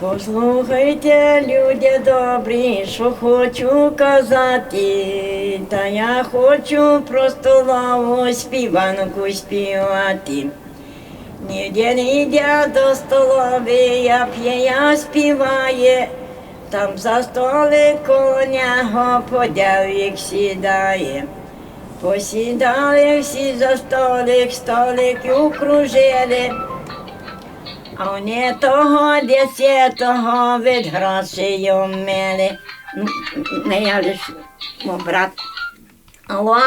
Послухайте, люди добрі, що хочу казати, та я хочу просто лаву співанку співати. Ніде не йде до столови, я п'є, співає, там за столик коло нього подявік сідає. Посідали всі за столик, столик окружили. А вони того десятого від грошей мели. Ну, не я лиш, мой брат. Алло?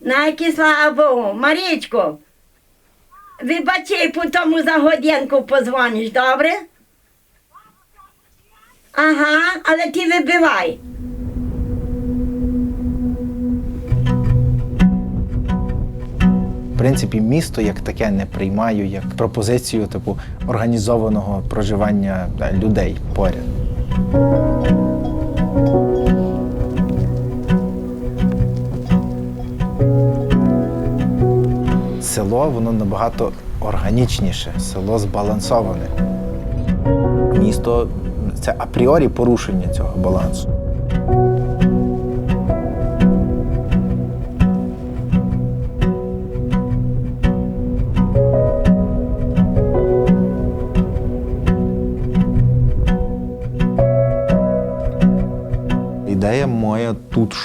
Найки слава Богу, Марічко, вибачай, по тому за годинку позвониш, добре? Ага, але ти вибивай. Принципі, місто як таке не приймаю як пропозицію типу організованого проживання е, людей поряд. Село воно набагато органічніше, село збалансоване. Місто це апріорі порушення цього балансу.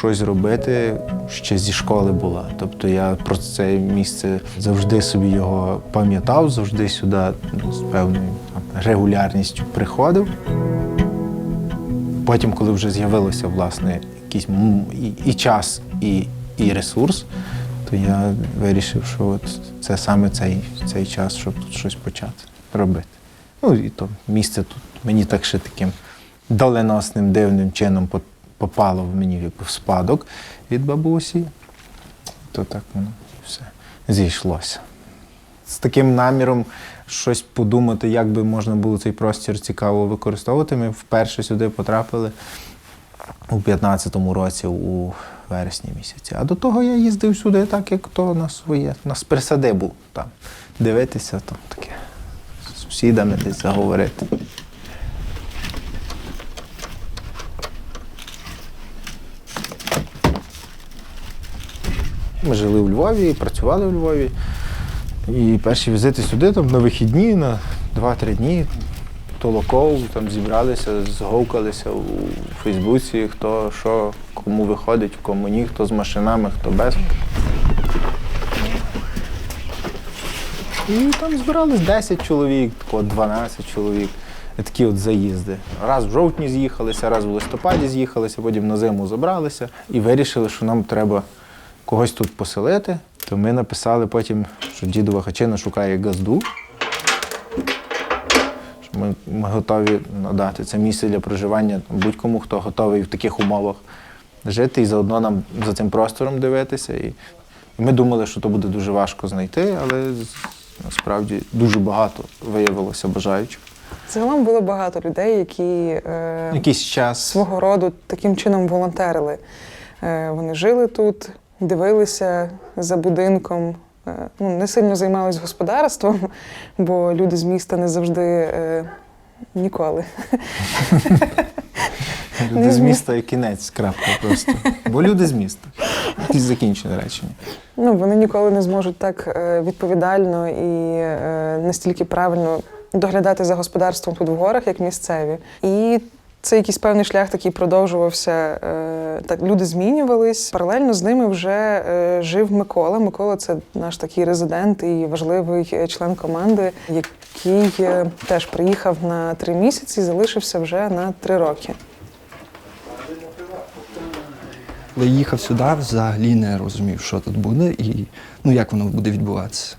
Щось робити ще зі школи була. Тобто я про це місце завжди собі його пам'ятав, завжди сюди ну, з певною регулярністю приходив. Потім, коли вже з'явилося власне якийсь і, час, і, і ресурс, то я вирішив, що от це саме цей, цей час, щоб тут щось почати робити. Ну і то місце тут мені так ще таким доленосним дивним чином попало в мені в спадок від бабусі, то так воно все зійшлося. З таким наміром щось подумати, як би можна було цей простір цікаво використовувати. Ми вперше сюди потрапили у 15-му році, у вересні місяці. А до того я їздив сюди так, як то на своє, на присадибу там. Дивитися, там таке з сусідами десь заговорити. Ми жили у Львові, працювали у Львові. І перші візити сюди там на вихідні, на 2-3 дні. Толоков, там зібралися, зговкалися у Фейсбуці, хто що, кому виходить, кому ні, хто з машинами, хто без. І там збирались 10 чоловік, тако 12 чоловік. Такі от заїзди. Раз в жовтні з'їхалися, раз в листопаді з'їхалися, потім на зиму забралися і вирішили, що нам треба когось тут поселити. То ми написали потім, що дідова хачина шукає газду. Що ми, ми готові надати це місце для проживання будь-кому, хто готовий в таких умовах жити і заодно нам за цим простором дивитися. І, ми думали, що то буде дуже важко знайти, але насправді дуже багато виявилося бажаючих. Загалом було багато людей, які е, Якийсь час свого роду таким чином волонтерили. Е, вони жили тут, дивилися за будинком, е, ну, не сильно займались господарством, бо люди з міста не завжди е, ніколи. люди з міста і кінець, крапка просто. Бо люди з міста. Якісь закінчене речення. Ну, вони ніколи не зможуть так е, відповідально і е, настільки правильно доглядати за господарством тут в горах, як місцеві. І це якийсь певний шлях такий продовжувався. е, Так, люди змінювались. Паралельно з ними вже е, жив Микола. Микола це наш такий резидент і важливий е, член команди, який теж приїхав на три місяці і залишився вже на три роки. Коли їхав сюди, взагалі не розумів, що тут буде і ну, як воно буде відбуватися.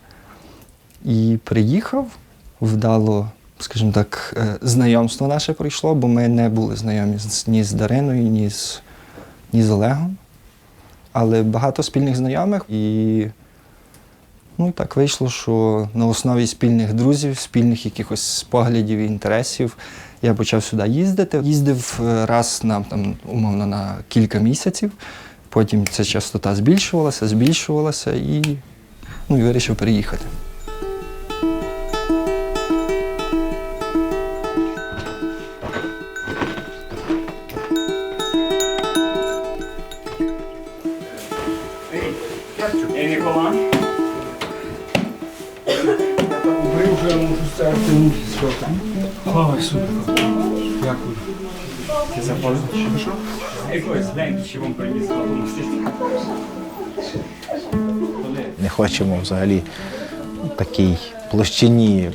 І приїхав, вдало, скажімо так, е, знайомство наше пройшло, бо ми не були знайомі ні з Дариною, ні з, ні з Олегом. Але багато спільних знайомих. І ну, так вийшло, що на основі спільних друзів, спільних якихось поглядів і інтересів я почав сюди їздити. Їздив е, раз на там, умовно на кілька місяців. Потім ця частота збільшувалася, збільшувалася і, ну, і вирішив переїхати. Ой, супер. Дякую. Ти? Що? Якось, глянь, що вам приніс Не хочемо взагалі в такій площині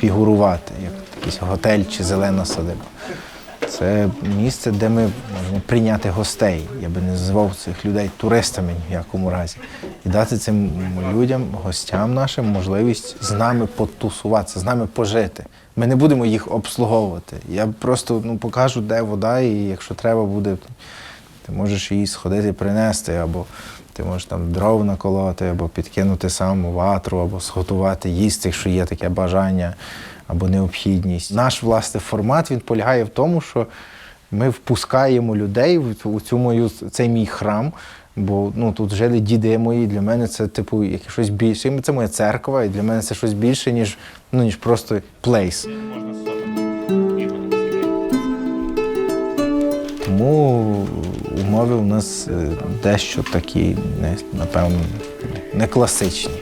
фігурувати, як якийсь готель чи зелена садиба. Це місце, де ми можемо прийняти гостей. Я би не називав цих людей туристами ні в якому разі. І дати цим людям, гостям нашим, можливість з нами потусуватися, з нами пожити. Ми не будемо їх обслуговувати. Я просто ну, покажу, де вода, і якщо треба буде, ти можеш її сходити принести, або ти можеш там дров наколоти, або підкинути сам ватру, або сготувати їсти, якщо є таке бажання або необхідність. Наш власне формат він полягає в тому, що ми впускаємо людей в цю- мою цей мій храм. Бо ну тут жили діди мої. Для мене це типу як щось більше. Це моя церква, і для мене це щось більше, ніж ну ніж просто плейс. Тому умови у нас е, дещо такі, напевно, не класичні.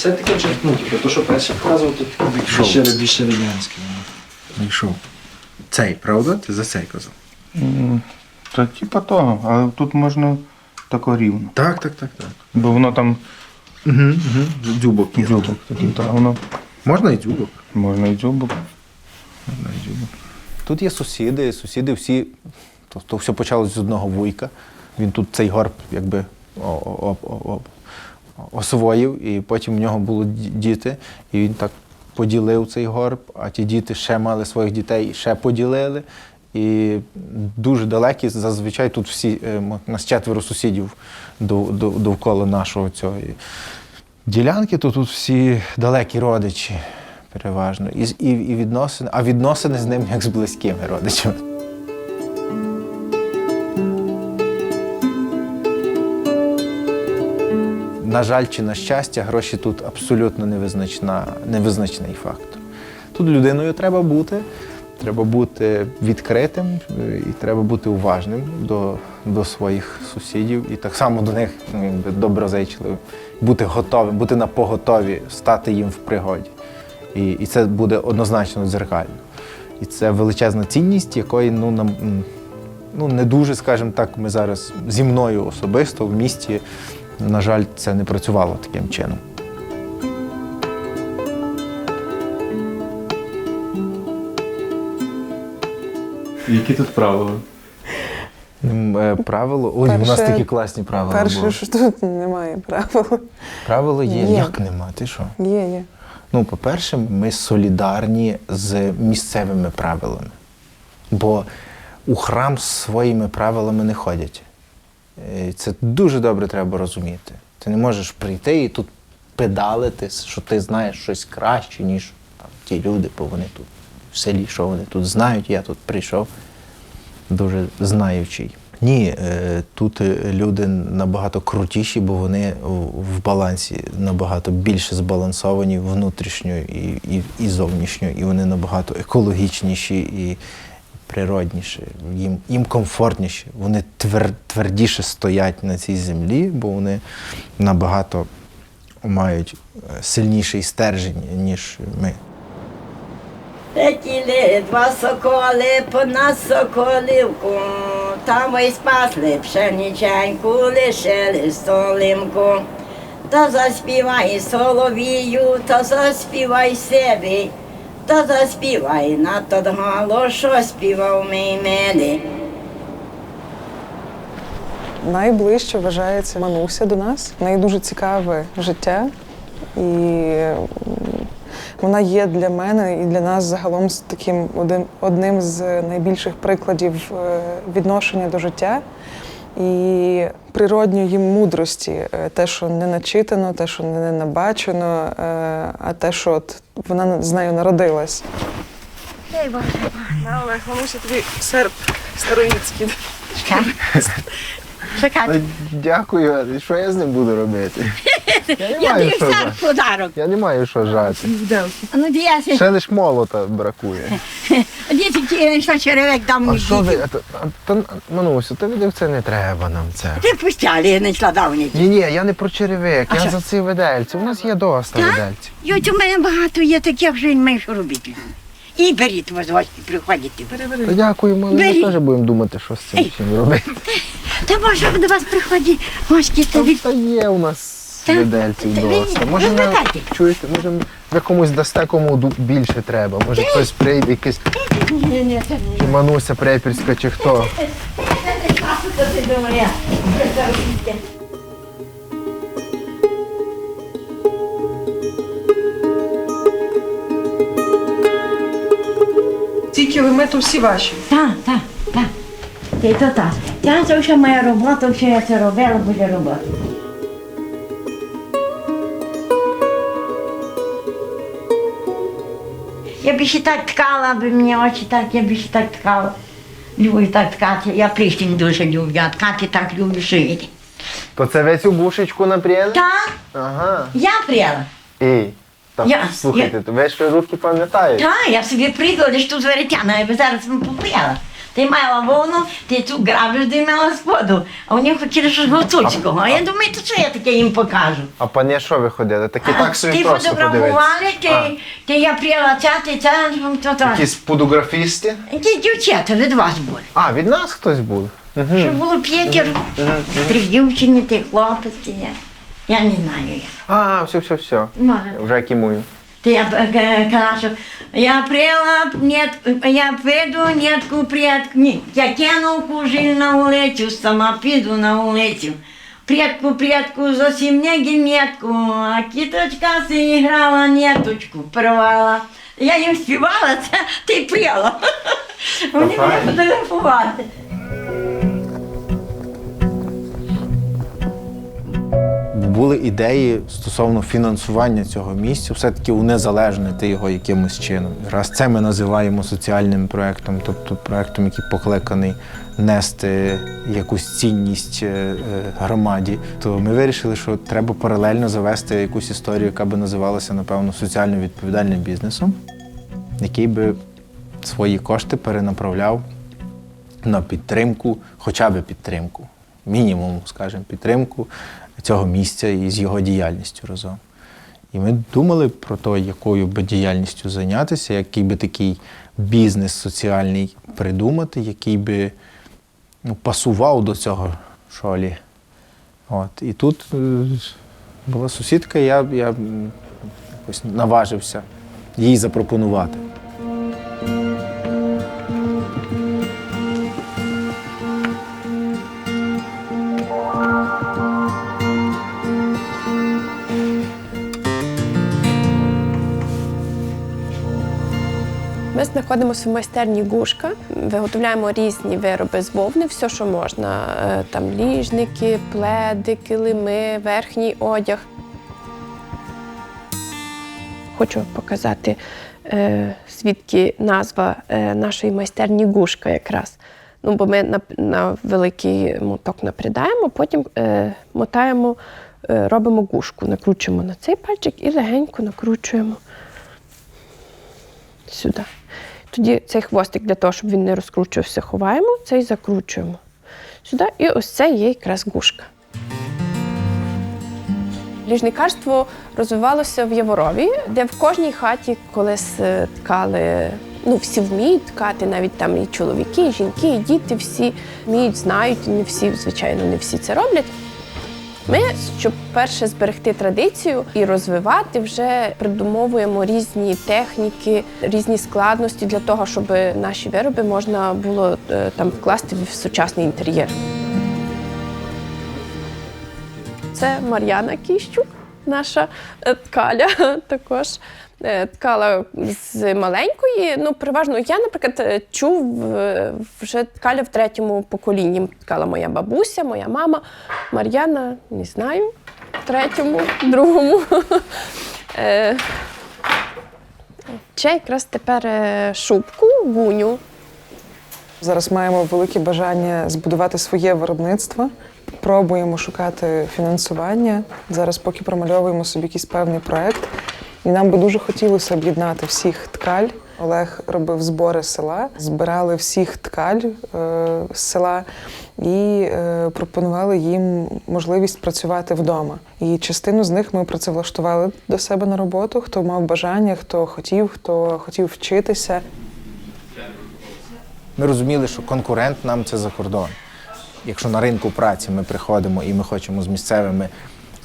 Це таке вже, ну, типу, то, що перше показував, то Шоу. більше, більше радянське. Знайшов. Цей, правда? Ти за цей казав? Та типа того, але тут можна тако рівно. Так, так, так, так. Бо воно там Угу, угу. Дзюбок. ні. дзюбок такий, та воно Можна і дзюбок. можна і дзюбок. Тут є сусіди, сусіди всі. То, то все почалося з одного вуйка. Він тут цей горб якби о- о- о- о- освоїв, і потім в нього були діти, і він так поділив цей горб, а ті діти ще мали своїх дітей і ще поділили. І дуже далекі, зазвичай тут всі, е, у нас четверо сусідів дов- дов- довкола нашого цього. Ділянки, то тут всі далекі родичі, переважно. І, і, і відносини, а відносини з ним як з близькими родичами. На жаль, чи на щастя, гроші тут абсолютно невизначна, невизначний фактор. Тут людиною треба бути, треба бути відкритим е, і треба бути уважним до, до своїх сусідів і так само до них ну, якби, доброзичливим, бути готовим, бути на поготові, стати їм в пригоді. І, і це буде однозначно дзеркально. І це величезна цінність, якої ну, нам ну, не дуже, скажімо так, ми зараз зі мною особисто в місті, на жаль, це не працювало таким чином. Які тут правила? Е, Правило. Ой, у нас такі класні правила. Перше, були. що тут немає правил. Правило є. Є. Як нема? Ти що? Є, є. Ну, по-перше, ми солідарні з місцевими правилами. Бо у храм з своїми правилами не ходять. Це дуже добре треба розуміти. Ти не можеш прийти і тут педалити, що ти знаєш щось краще, ніж там, ті люди, бо вони тут в селі, що вони тут знають, я тут прийшов дуже знаючий. Ні, е, тут е, люди набагато крутіші, бо вони в балансі набагато більше збалансовані внутрішньо і, і, і зовнішньо, і вони набагато екологічніші і природніші. Їм, їм комфортніше. Вони твер, твердіше стоять на цій землі, бо вони набагато мають е, сильніший стержень, ніж ми. Летіли два соколи понад соколівку, там ой спасли пшениченьку, лишили солимку. Та заспівай соловію, та заспівай себе, та заспівай на тот що співав мій милий. Найближче вважається Мануся до нас. В неї дуже цікаве життя. І вона є для мене і для нас загалом з таким один, одним з найбільших прикладів е, відношення до життя і природньої мудрості. Е, Те, що не начитано, те, що не набачено, е, а те, що от вона з нею народилась. На Олег, Мануся тобі серп староїцький. Ну, Дякую, що я з ним буду робити? Я не Я маю тобі що жати. подарок. Я не маю що жати. Ну, діяся. Ще лиш молота бракує. Діти, ті, що черевик дам А мені. що ви? а то- а то- Манусю, ти видив, це не треба нам це. Ти пустяли, я не йшла давні. Ні, ні, я не про черевик, я за ці видельці. У нас є доста Так? видельців. Йоть, у мене багато є таких, що не маєш робити. І беріть вас гості, приходите. То дякуємо, але ми Бери. теж будемо думати, що з цим чим робити. Та може до вас приходять гості, то від... Та є у нас Так? видельців Та. Може, ви питайте. чуєте, може ви комусь дасте, кому ду- більше треба. Може хтось прийде, якийсь Ні, це Мануся Препірська, чи хто. не часу, то ти думає. Ці кілометри всі ваші. Так, так, так. Ти то так. Та це вже моя робота, все я це робила, буде робота. Я б ще так ткала, аби мені очі так, я б ще так ткала. Люблю так ткати. Я прищень дуже люблю, а ткати так люблю шити. То це ви цю бушечку напряли? Так, Ага. я пряла. І. Я- слухайте, то ви ж руки пам'ятаєте? Так, я собі прийду, лиш тут веретяна, я би зараз вам попряла. Ти мала вовну, ти цю грабиш, ти мала споду, а вони хотіли щось гуцульського. А я думаю, то що я таке їм покажу? А пані, що ви ходили? Такі так собі Ти просто подивитися. фотографували, ти, ти я пряла ця, ти ця, то так. Якісь фотографісти? Ті дівчата від вас були. А, від нас хтось був? Угу. Що було п'ятеро, три дівчини, ти хлопець, я. Я не знаю. я. А, все, все, все. Може. Вже кімую. Я е, кажу, я пряла, нет, я піду, нетку предку, ні, я кину кужель на улицю, сама піду на улицю. Предку, предку, зовсім не гімнетку, а кіточка си грала, неточку порвала. Я їм співала, це ти. Вони мене фотографувати. Були ідеї стосовно фінансування цього місця, все-таки унезалежнити його якимось чином. Раз це ми називаємо соціальним проєктом, тобто проєктом, який покликаний нести якусь цінність е, е, громаді, то ми вирішили, що треба паралельно завести якусь історію, яка би називалася, напевно, соціально відповідальним бізнесом, який би свої кошти перенаправляв на підтримку, хоча б підтримку, мінімум, скажімо, підтримку цього місця і з його діяльністю разом. І ми думали про те, якою би діяльністю зайнятися, який би такий бізнес соціальний придумати, який би ну, пасував до цього шолі. От. І тут е, була сусідка, я, я якось наважився їй запропонувати. Знаходимося в майстерні Гушка, виготовляємо різні вироби з вовни, все, що можна. Е, Там ліжники, пледи, килими, верхній одяг. Хочу показати, е, звідки назва е, нашої майстерні Гушка якраз. Ну, бо ми на, на великий моток напрядаємо, потім е, мотаємо, е, робимо гушку, накручуємо на цей пальчик і легенько накручуємо сюди. Тоді цей хвостик для того, щоб він не розкручувався, ховаємо, цей закручуємо сюди. І ось це є якраз гушка. Ліжникарство розвивалося в Яворові, де в кожній хаті колись е, ткали. Ну, всі вміють ткати, навіть там і чоловіки, і жінки, і діти всі вміють, знають, не всі, звичайно, не всі це роблять. Ми, щоб перше зберегти традицію і розвивати, вже придумовуємо різні техніки, різні складності для того, щоб наші вироби можна було е, там вкласти в сучасний інтер'єр. Це Мар'яна Кіщук, наша е, ткаля також. Е, Ткала з маленької. Ну, переважно я, наприклад, е, чув е, вже ткаля в третьому поколінні. Ткала моя бабуся, моя мама, Мар'яна, не знаю, в третьому, другому. Ще якраз тепер шубку, гуню. Зараз маємо велике бажання збудувати своє виробництво. Пробуємо шукати фінансування. Зараз поки промальовуємо собі якийсь певний проект. І нам би дуже хотілося об'єднати всіх ткаль. Олег робив збори села, збирали всіх ткаль е, з села і е, пропонували їм можливість працювати вдома. І частину з них ми працевлаштували до себе на роботу, хто мав бажання, хто хотів, хто хотів вчитися. Ми розуміли, що конкурент нам це за кордон. Якщо на ринку праці ми приходимо і ми хочемо з місцевими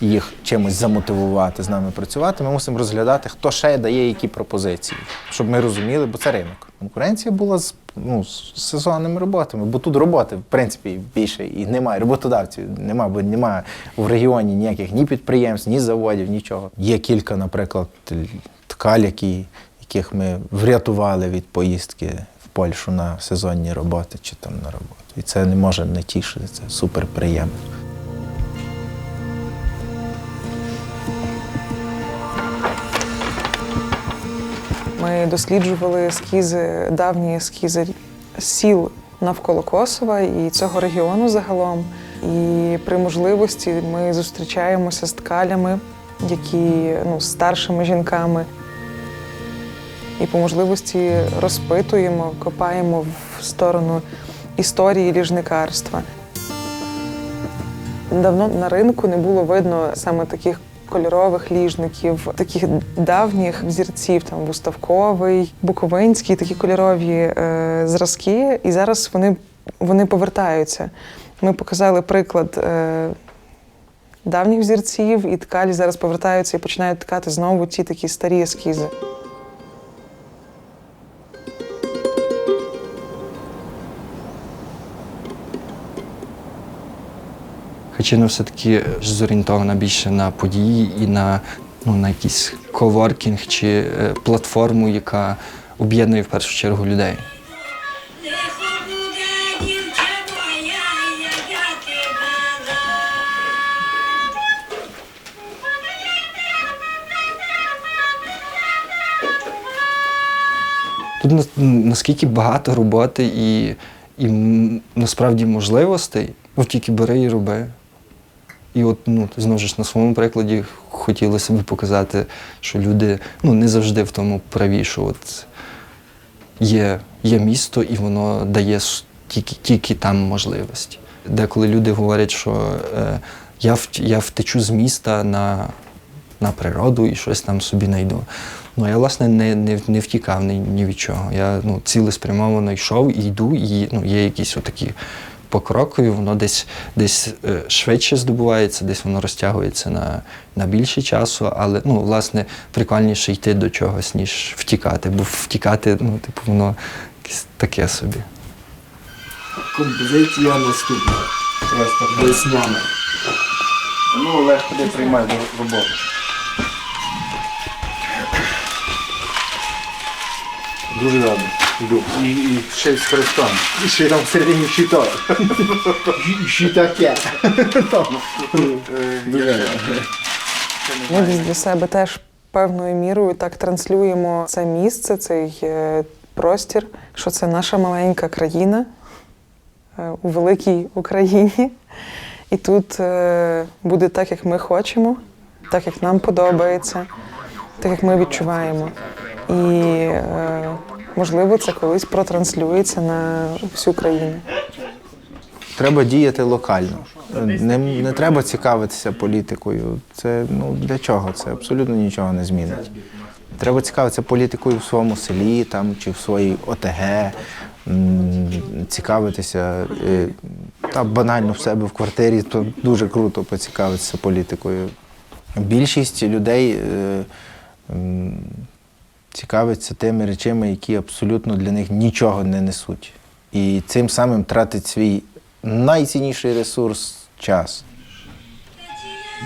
їх чимось замотивувати з нами працювати, ми мусимо розглядати, хто ще дає які пропозиції, щоб ми розуміли, бо це ринок. Конкуренція була з, ну, з сезонними роботами, бо тут роботи, в принципі, більше і немає. Роботодавців немає, бо немає в регіоні ніяких ні підприємств, ні заводів, нічого. Є кілька, наприклад, ткаль, які, яких ми врятували від поїздки в Польщу на сезонні роботи чи там на роботу. І це не може не тішити, це супер Ми досліджували ескізи, давні ескізи сіл навколо Косова і цього регіону загалом. І при можливості ми зустрічаємося з ткалями, які ну, старшими жінками. І по можливості розпитуємо, копаємо в сторону історії ліжникарства. Давно на ринку не було видно саме таких кольорових ліжників, таких давніх взірців, там Буставковий, Буковинський, такі кольорові е, зразки. І зараз вони, вони повертаються. Ми показали приклад е, давніх взірців, і ткалі зараз повертаються і починають ткати знову ті такі старі ескізи. Хачина все-таки зорієнтована більше на події і на, ну, на якийсь коворкінг чи е, платформу, яка об'єднує в першу чергу людей. Тут наскільки багато роботи і, і насправді можливостей, ну тільки бери і роби. І от ну, знову ж на своєму прикладі хотілося б показати, що люди ну, не завжди в тому праві, що от є, є місто і воно дає тільки, тільки там можливості. Деколи люди говорять, що е, я, я втечу з міста на, на природу і щось там собі знайду. Ну, я, власне, не, не, не втікав ні, ні від чого. Я ну, цілеспрямовано йшов і йду, і ну, є якісь отакі покрокові, воно десь, десь е, швидше здобувається, десь воно розтягується на, на більше часу, але ну, власне прикольніше йти до чогось, ніж втікати, бо втікати, ну, типу, воно якесь таке собі. Композиція наступна. Просто весняна. Ну, Олег, куди приймай до роботи. Дуже добре. Йду. І, і ще з хрестом. І ще там всередині щиток. Щитаке. Ми для себе теж певною мірою так транслюємо це місце, цей е, простір, що це наша маленька країна е, у великій Україні. І тут е, буде так, як ми хочемо, так, як нам подобається, так, як ми відчуваємо. І е, можливо, це колись протранслюється на всю країну. Треба діяти локально. Не, не треба цікавитися політикою. Це ну для чого? Це абсолютно нічого не змінить. Треба цікавитися політикою в своєму селі там, чи в своїй ОТГ, цікавитися е, та банально в себе в квартирі, то дуже круто поцікавитися політикою. Більшість людей е, цікавиться тими речами, які абсолютно для них нічого не несуть. І цим самим тратить свій найцінніший ресурс час.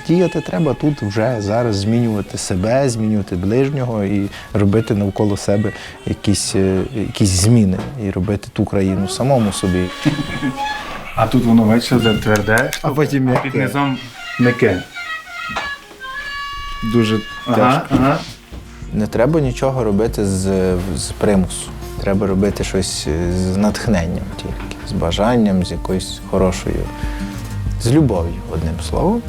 Діяти треба тут вже зараз змінювати себе, змінювати ближнього і робити навколо себе якісь, е, якісь зміни і робити ту країну самому собі. А тут воно бачиш, тверде, А потім під низом м'яке. дуже Ага, ага. Не треба нічого робити з, з примусу. Треба робити щось з натхненням тільки, з бажанням, з якоюсь хорошою, з любов'ю, одним словом.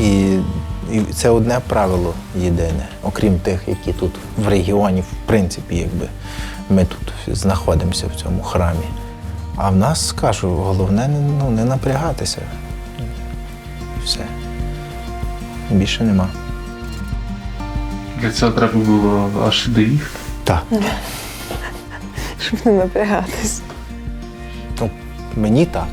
І, і це одне правило єдине, окрім тих, які тут в регіоні, в принципі, якби ми тут знаходимося в цьому храмі. А в нас скажу, головне ну, не напрягатися. І все. Більше нема. Для цього треба було аж доїхати. Так. Щоб не напрягатись. Ну, мені так.